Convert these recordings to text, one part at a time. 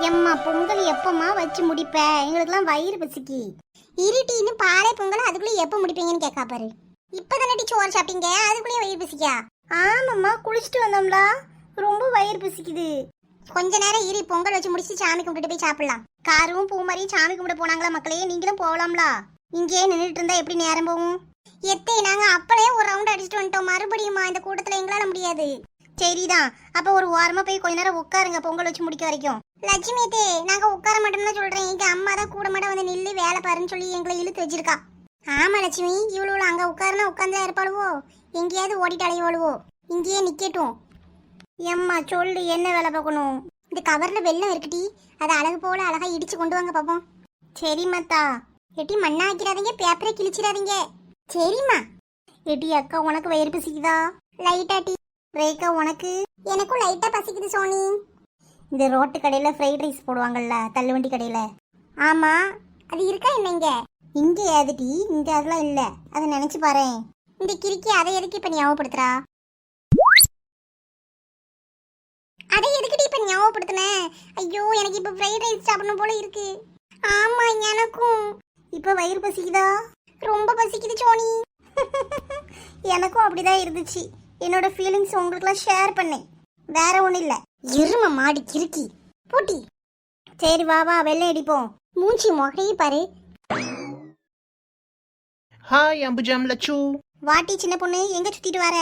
எம்மா பொங்கல் எப்பமா வச்சு முடிப்ப? எங்களுக்கெல்லாம் வயிறு பசிக்கி. இருட்டின்னு பாறை பொங்கல் அதுக்குள்ளே எப்போ முடிப்பீங்கன்னு கேட்கா பாரு. இப்பதானடி சோறு சாப்பிட்டீங்க அதுக்குள்ளேயே வயிறு பசிக்கா? ஆமாம்மா குளிச்சுட்டு வந்தோம்ல. ரொம்ப வயிறு பசிக்குது. கொஞ்ச நேரம் இரு பொங்கல் வச்சு முடிச்சு சாமி கும்பிட்டு போய் சாப்பிடலாம். காரும் பூ மாதிரியும் சாமி கும்பிட போனாங்களா மக்களே? நீங்களும் போகலாம்ல? இங்கேயே நின்றுட்டு இருந்தா எப்படி நேரம் போகும்? எத்தே நாங்க அப்பளே ஒரு ரவுண்ட் அடிச்சுட்டு வந்துட்டோம். மறுபடியுமா இந்த கூட்டத்துல எங்களால முடியாது. சரிதான். அப்ப ஒரு ஓரமா போய் கொஞ்ச நேரம் உட்காருங்க பொங்கல் வச்சு முடிக்க வரைக்கும். லட்சுமி தே நாங்க உட்கார மாட்டோம்னு சொல்றேன். எங்க அம்மா தான் கூட மாட வந்து நில்லு வேலை பாருன்னு சொல்லி எங்களை இழுத்து வச்சிருக்கா. ஆமா லட்சுமி இவ்வளவு அங்க உட்காருனா உட்கார்ந்தா இருப்பாளுவோ? எங்கேயாவது ஓடிட்டு அலையவாளுவோ இங்கேயே நிக்கட்டும். எம்மா சொல்லு என்ன வேலை பார்க்கணும்? இந்த கவர்ல வெள்ளம் இருக்குடி. அதை அழகு போல அழகா இடிச்சு கொண்டு வாங்க பாப்போம். சரிம்மாத்தா. எட்டி மண்ணா வைக்கிறாதீங்க பேப்பரை கிழிச்சிடாதீங்க. சரிம்மா. எட்டி அக்கா உனக்கு வயிறு பசிக்குதா? லைட்டா டீ. ரேக்கா உனக்கு? எனக்கும் லைட்டா பசிக்குது சோனி. இந்த ரோட்டு கடையில் ஃப்ரைட் ரைஸ் போடுவாங்கள்ல தள்ளுவண்டி கடையில். ஆமாம் அது இருக்கா என்னங்க இங்கே? இங்க இங்கே அதெல்லாம் இல்லை. அதை நினச்சி பாரு இந்த கிறுக்கி அதை எதுக்கு இப்போ ஞாபகப்படுத்துறா? அதை எதுக்கிட்டு இப்போ ஞாபகப்படுத்தினேன் ஐயோ எனக்கு இப்போ ஃப்ரைட் ரைஸ் சாப்பிடணும் போல இருக்கு. ஆமா எனக்கும். இப்போ வயிறு பசிக்குதா? ரொம்ப பசிக்குது சோனி. எனக்கும் அப்படிதான் இருந்துச்சு. என்னோட ஃபீலிங்ஸ் உங்களுக்குலாம் ஷேர் பண்ணேன். வேற ஒன்றும் இல்லை. எரும மாடி கிறுக்கி. போட்டி. சரி வா வா வெள்ளை அடிப்போம். மூஞ்சி முகையை பாரு. ஹாய் அம்புஜம் லட்சு வாட்டி சின்ன பொண்ணு எங்க சுத்திட்டு வர?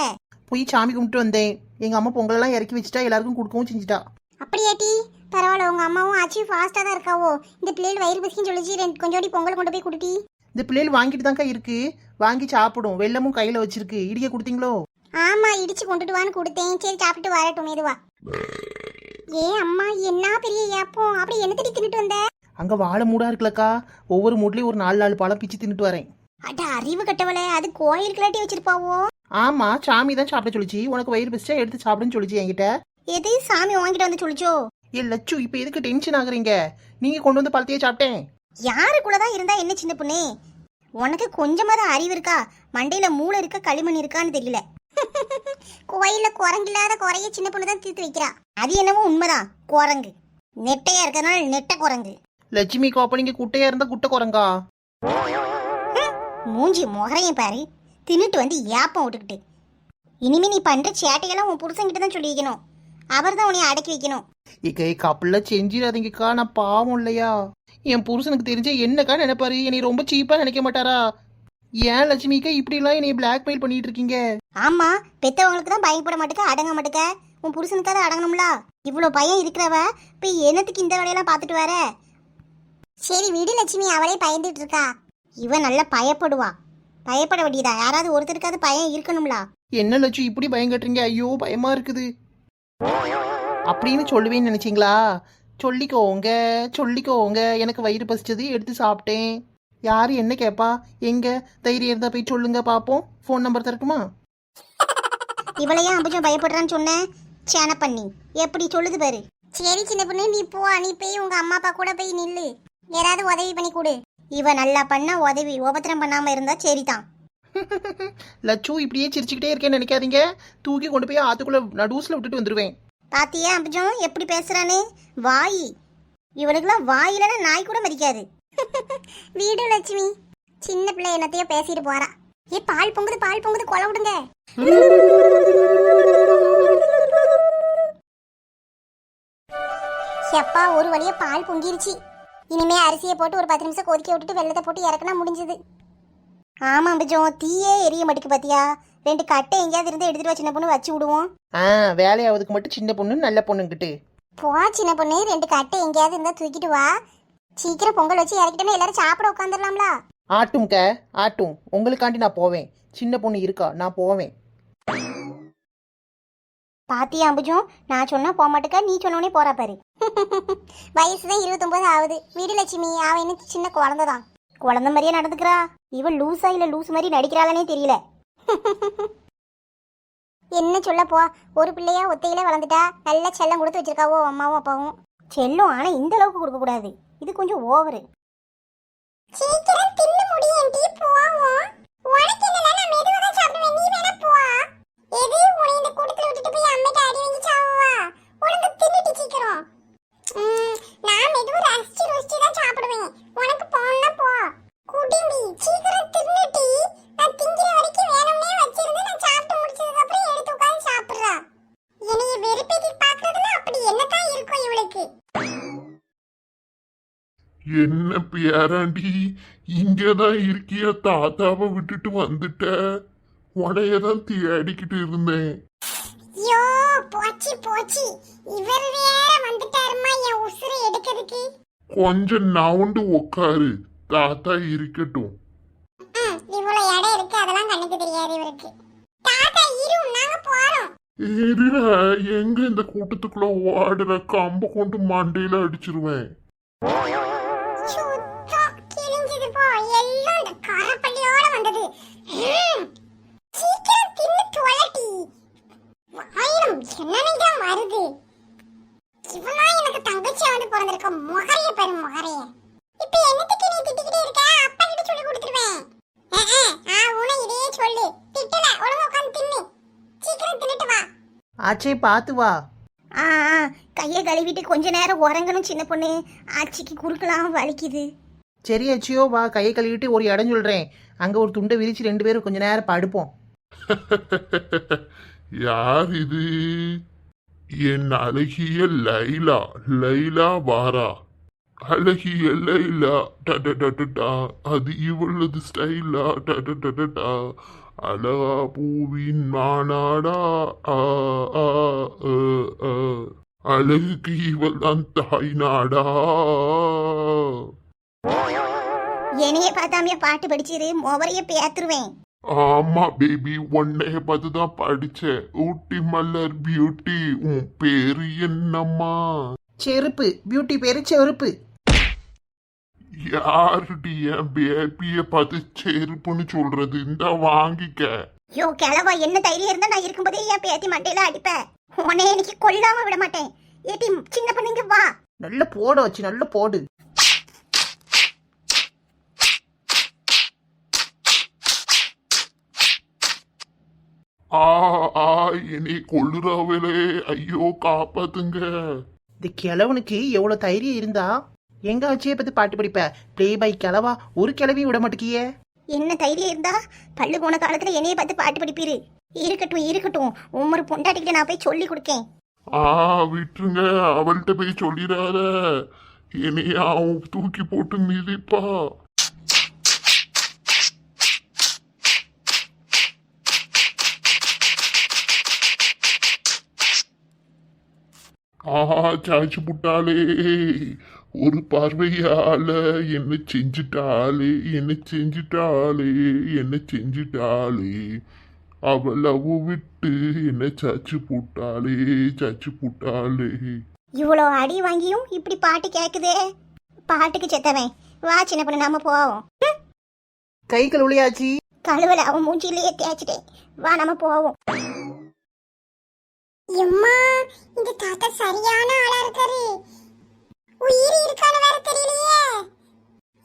போய் சாமி கும்பிட்டு வந்தேன். எங்க அம்மா பொங்கலெல்லாம் இறக்கி வச்சுட்டா எல்லாருக்கும் கொடுக்கவும் செஞ்சுட்டா. அப்படியாட்டி பரவாயில்ல உங்க அம்மாவும் ஆச்சி ஃபாஸ்டா தான் இருக்காவோ. இந்த பிள்ளைகள் வயிறு பசிக்குன்னு சொல்லிச்சு ரெண்டு கொஞ்சோடி பொங்கல் கொண்டு போய் கொடுட்டி இந்த பிள்ளைகள் வாங்கிட்டு தான்க்கா இருக்கு. வாங்கி சாப்பிடும். வெள்ளமும் கையில வச்சிருக்கு. இடிக்க கொடுத்தீங்களோ? ஆமா இடிச்சு கொண்டுட்டு வான்னு கொடுத்தேன். சரி சாப்பிட்டு வரட்டும் மெதுவா. ஏ அம்மா என்ன பெரிய ஏப்பம்? அப்படி என்ன திட்டி தின்னுட்டு வந்த? அங்க வாழை மூடா இருக்குல்லக்கா. ஒவ்வொரு மூட்லயும் ஒரு நாலு நாலு பழம் பிச்சு தின்னுட்டு வரேன். அட அறிவு கட்டவளே அது கோயிலுக்குலாட்டி வச்சிருப்பாவோ? ஆமா சாமி தான் சாப்பிட சொல்லிச்சு. உனக்கு வயிறு பசிச்சா எடுத்து சாப்பிடுன்னு சொல்லிச்சு என்கிட்ட. எது சாமி வாங்கிட்டு வந்து சொல்லிச்சோ? ஏ லட்சு இப்ப எதுக்கு டென்ஷன் ஆகுறீங்க? நீங்க கொண்டு வந்து பழத்தையே சாப்பிட்டேன். யாருக்குள்ளதான் இருந்தா என்ன சின்ன பொண்ணு? உனக்கு கொஞ்சமாவது அறிவு இருக்கா? மண்டையில மூளை இருக்கா களிமண் இருக்கான்னு தெரியல. கோயில்ல குரங்கில்லாத குறைய சின்ன பொண்ணு தான் தீர்த்து வைக்கிறா. அது என்னவோ உண்மைதான். குரங்கு. நெட்டையா இருக்கறனால நெட்ட குரங்கு. லட்சுமி கோப்ப நீங்க குட்டையா இருந்தா குட்டை குரங்கா? மூஞ்சி முகரையும் பாரு. தின்னுட்டு வந்து ஏப்பம் விட்டுக்கிட்டு. இனிமே நீ பண்ற சேட்டையெல்லாம் உன் புருஷன்கிட்ட தான் சொல்லி வைக்கணும் அவர் தான் உன்னை அடக்கி வைக்கணும். இக்கை கப்பல்ல செஞ்சிடாதீங்கக்கா. நான் பாவம் இல்லையா? என் புருஷனுக்கு தெரிஞ்ச என்னக்கா நினைப்பாரு? என்னை ரொம்ப சீப்பா நினைக்க மாட்டாரா? ஏன் லட்சுமிக்கா இப்படிலாம் என்னை பிளாக்மெயில் பண்ணிட்டு இருக்கீங்க ஆமா பெத்தவங்களுக்கு தான் பயப்பட மாட்டுக்க அடங்க மாட்டுக்க. உன் புருஷனுக்காக அடங்கணும்ல. இவ்வளோ பயம் இருக்கிறவ இப்போ என்னத்துக்கு இந்த வேலையெல்லாம் பார்த்துட்டு வர? சரி விடு லட்சுமி அவளே பயந்துட்டு இருக்கா. இவன் நல்லா பயப்படுவா. பயப்பட வேண்டியதா? யாராவது ஒருத்தருக்காவது பயம் இருக்கணும்ல. என்ன லட்சு இப்படி பயம் கட்டுறீங்க? ஐயோ பயமா இருக்குது. அப்படின்னு சொல்லுவேன்னு நினைச்சீங்களா? சொல்லிக்கோங்க சொல்லிக்கோங்க. எனக்கு வயிறு பசிச்சது எடுத்து சாப்பிட்டேன். யாரு என்ன கேப்பா? எங்க? தைரியம் இருந்தா போய் சொல்லுங்க பாப்போம். ஃபோன் நம்பர் தரட்டுமா? இவளையா அம்புஜம் பயப்படுறான்னு சொன்னேன். சேன பண்ணி. எப்படி சொல்லுது பாரு. சரி சின்ன பொண்ணு நீ போ நீ போய் உங்க அம்மா அப்பா கூட போய் நில்லு. யாராவது உதவி பண்ணி கொடு. இவ நல்லா பண்ணா உதவி உபத்திரம் பண்ணாம இருந்தா சரிதான். லட்சு இப்படியே சிரிச்சுக்கிட்டே இருக்கேன்னு நினைக்காதீங்க. தூக்கி கொண்டு போய் ஆத்துக்குள்ள நடுவுல விட்டுட்டு வந்துருவேன். பாத்தியா அம்புஜம் எப்படி பேசுறானே? வாய். இவனுக்குலாம் வாயிலனா நாய் கூட மதிக்காது. வீடு லட்சுமி. சின்ன பிள்ளை என்னத்தையோ பேசிட்டு போறா. ஏ பால் பொங்குது பால் பொங்குது கொலை விடுங்க. எப்பா ஒரு வழியா பால் பொங்கிருச்சு. இனிமே அரிசியை போட்டு ஒரு பத்து நிமிஷம் கொதிக்க விட்டுட்டு வெள்ளத்தை போட்டு இறக்குனா முடிஞ்சது. ஆமா அம்புஜம் தீயே எரிய மாட்டுக்கு பாத்தியா? ரெண்டு கட்டை எங்கேயாவது இருந்து எடுத்துட்டு வா சின்ன பொண்ணு வச்சு விடுவோம். ஆ வேலையாவதுக்கு மட்டும் சின்ன பொண்ணு நல்ல பொண்ணுங்கிட்டு. போ சின்ன பொண்ணு ரெண்டு கட்டை எங்கேயாவது இருந்தா தூக்கிட்டு வா. சீக்கிரம் பொங்கல் வச்சு இறக்கிட்டோன்னா எல்லாரும் சாப்பிட உட்காந்துடலாம்ல ஆட்டும் க ஆட்டும். உங்களுக்காண்டி நான் போவேன். சின்ன பொண்ணு இருக்கா நான் போவேன். பாத்தியா அம்புஜம் நான் சொன்னா போக மாட்டேக்கா நீ சொன்னோடனே போறா பாரு. வயசு தான் இருபத்தொன்பது ஆகுது. வீடு லட்சுமி அவன் என்ன சின்ன குழந்தை தான். குழந்தை மாதிரியே நடந்துக்கிறா. இவன் லூசா இல்ல லூஸ் மாதிரி நடிக்கிறாளனே தெரியல. என்ன சொல்ல போ ஒரு பிள்ளையா ஒத்தையில வளர்ந்துட்டா நல்ல செல்லம் கொடுத்து வச்சிருக்காவோ அம்மாவும் அப்பாவும். செல்லம் ஆனா இந்த அளவுக்கு கொடுக்க கூடாது இது கொஞ்சம் ஓவரு சீக்கிரம் தின்னு முடியும் டீ போவோம். உனக்கு என்னல நான் மெதுவா சாப்பிடுவேன். நீ வேணா போ. எது? உன்னை இந்த கூட்டத்துல விட்டுட்டு போய் அம்மைக்கு அடி வாங்கி சாவவா? உனக்கு தின்னுட்டு சீக்கிரம். நான் மெதுவாக ரசிச்சு ருசிச்சு தான் சாப்பிடுவேன். உனக்கு போனா போ. குடி என்ன பேராண்டி? இங்கதான் இருக்கிய? தாத்தாவை விட்டுட்டு வந்துட்ட. உனையதான் தேடிக்கிட்டு இருந்தேன். ஐயோ போச்சு போச்சு. இவர் வேற வந்துட்டாருமா என் உசுரை எடுக்கிறதுக்கு? கொஞ்சம் நவுண்டு உக்காரு. தாத்தா இருக்கட்டும். இவ்வளவு இடம் இருக்கு அதெல்லாம் கண்ணுக்கு தெரியாது இவருக்கு. தாத்தா இரு நாங்க போறோம். இருடா, எங்க இந்த கூட்டத்துக்குள்ள ஓடுற கம்ப கொண்டு மண்டையில அடிச்சிருவேன். தங்கச்சியா வந்து பிறந்திருக்க முகரைய பெரும் முகரைய. இப்ப என்னத்துக்கு நீ திட்டிக்கிட்டே இருக்க? அப்பா கிட்ட சொல்லி கொடுத்துருவேன். ஆ உன இதையே சொல்லு. திட்டல ஒழுங்கா உட்காந்து தின்னு. சீக்கிரம் தின்னுட்டு வா. ஆச்சே பார்த்து வா. ஆ ஆ, கையை கழுவிட்டு கொஞ்ச நேரம் உறங்கணும் சின்ன பொண்ணு. ஆச்சிக்கு குறுக்கலாம் வலிக்குது. சரி அச்சியோ வா கையை கழுவிட்டு ஒரு இடம் சொல்கிறேன் அங்கே ஒரு துண்டை விரிச்சு ரெண்டு பேரும் கொஞ்ச நேரம் படுப்போம். யார் இது? என் அழகிய லைலா லைலா வாரா. அழகிய லைலா டடடடடா அது இவளது ஸ்டைலா டடடடடா அழகா பூவின் மானாடா ஆ ஆ அழகுக்கு இவள் தான் தாய் நாடா. என்னைய பார்த்தாமே பாட்டு படிச்சிரு மொவரைய பேத்துருவேன். ஆமா பேபி உன்னைய பார்த்து தான் படிச்சேன். ஊட்டி மலர் பியூட்டி உன் பேரு என்னம்மா? செருப்பு. பியூட்டி பேரு செருப்பு. யாருடி என் பேபிய பார்த்து செருப்புன்னு சொல்றது? இந்த வாங்கிக்க. யோ கிழவா என்ன தைரியம் இருந்தா நான் இருக்கும்போதே என் பேத்தி மண்டையில அடிப்பேன். உன்னை இன்னைக்கு கொல்லாம விட மாட்டேன். ஏட்டி சின்ன பொண்ணுங்க வா. நல்ல போடு வச்சு நல்ல போடு. ஆ ஆ என்னை கொள்ளுறாவலே ஐயோ காப்பாத்துங்க. இந்த கிழவனுக்கு எவ்வளோ தைரியம் இருந்தா? எங்க ஆச்சியை பற்றி பாட்டு படிப்ப? ப்ளே பை கிழவா? ஒரு கிழவியும் விட மாட்டேங்கியே என்ன தைரியம் இருந்தா? பள்ளு போன காலத்துல என்னைய பார்த்து பாட்டு படிப்பீரு. இருக்கட்டும் இருக்கட்டும். உம்மரு பொண்டாட்டிக்கிட்ட நான் போய் சொல்லி கொடுக்கேன். ஆ விட்டுருங்க. அவள்கிட்ட போய் சொல்லிடாத. என்னைய அவன் தூக்கி போட்டு மிதிப்பா. ஆஹா சாய்ச்சி புட்டாளே ஒரு பார்வையால என்ன செஞ்சுட்டாளே என்ன செஞ்சுட்டாளே என்ன செஞ்சுட்டாளே. அவளவு விட்டு என்ன சாச்சு புட்டாளே சாச்சு புட்டாளே. இவ்வளோ அடி வாங்கியும் இப்படி பாட்டு கேக்குதே. பாட்டுக்கு செத்தவன். வா சின்ன பொண்ணு நாம போவோம். கை கழுவுலையாச்சி கழுவல அவன் மூஞ்சிலேயே தேய்ச்சிட்டேன். வா நம்ம போவோம். எம்மா இந்த தாத்தா சரியான ஆளா இருக்காரு. உயிர் இருக்கான்னு வேற தெரியலையே.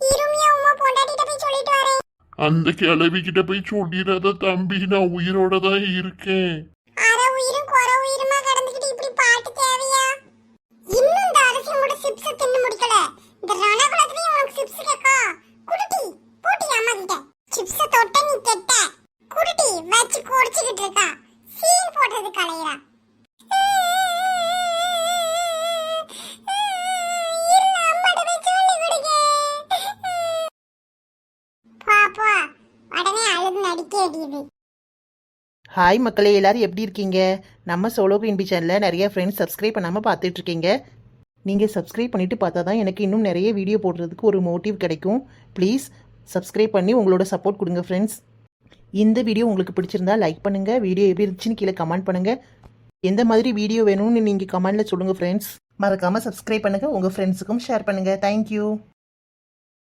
இருமியா உமா பொண்டாட்டிட்ட போய் சொல்லிட்டு வரேன். அந்த கிழவி கிட்ட போய் சொல்லிடாத தம்பி நான் உயிரோட தான் இருக்கேன். அரை உயிரும் குறை உயிருமா கடந்துக்கிட்டு இப்படி பாட்டு தேவையா இன்னும் இந்த அரிசி மூட சிப்ஸ் தின்னு முடிக்கல. இந்த ரணகுலத்துலயும் உனக்கு சிப்ஸ் கேக்கா? குடுட்டி போட்டி அம்மா கிட்ட. சிப்ஸ் தொட்ட நீ கெட்ட. குடுட்டி வச்சு குடிச்சுக்கிட்டு இருக்கா. சீன் போடுறது கலையிறா. ஹாய் மக்களே எல்லாரும் எப்படி இருக்கீங்க? நம்ம சோலோ குயின்பி சேனலில் நிறைய ஃப்ரெண்ட்ஸ் சப்ஸ்கிரைப் பண்ணாமல் பார்த்துட்ருக்கீங்க நீங்கள் சப்ஸ்கிரைப் பண்ணிவிட்டு பார்த்தா தான் எனக்கு இன்னும் நிறைய வீடியோ போடுறதுக்கு ஒரு மோட்டிவ் கிடைக்கும். ப்ளீஸ் சப்ஸ்கிரைப் பண்ணி உங்களோட சப்போர்ட் கொடுங்க ஃப்ரெண்ட்ஸ் இந்த வீடியோ உங்களுக்கு பிடிச்சிருந்தா லைக் பண்ணுங்கள் வீடியோ எப்படி இருந்துச்சுன்னு கீழே கமெண்ட் பண்ணுங்கள் எந்த மாதிரி வீடியோ வேணும்னு நீங்கள் கமெண்டில் சொல்லுங்கள் ஃப்ரெண்ட்ஸ் மறக்காமல் சப்ஸ்கிரைப் பண்ணுங்கள் உங்கள் ஃப்ரெண்ட்ஸுக்கும் ஷேர் பண்ணுங்கள் தேங்க்யூ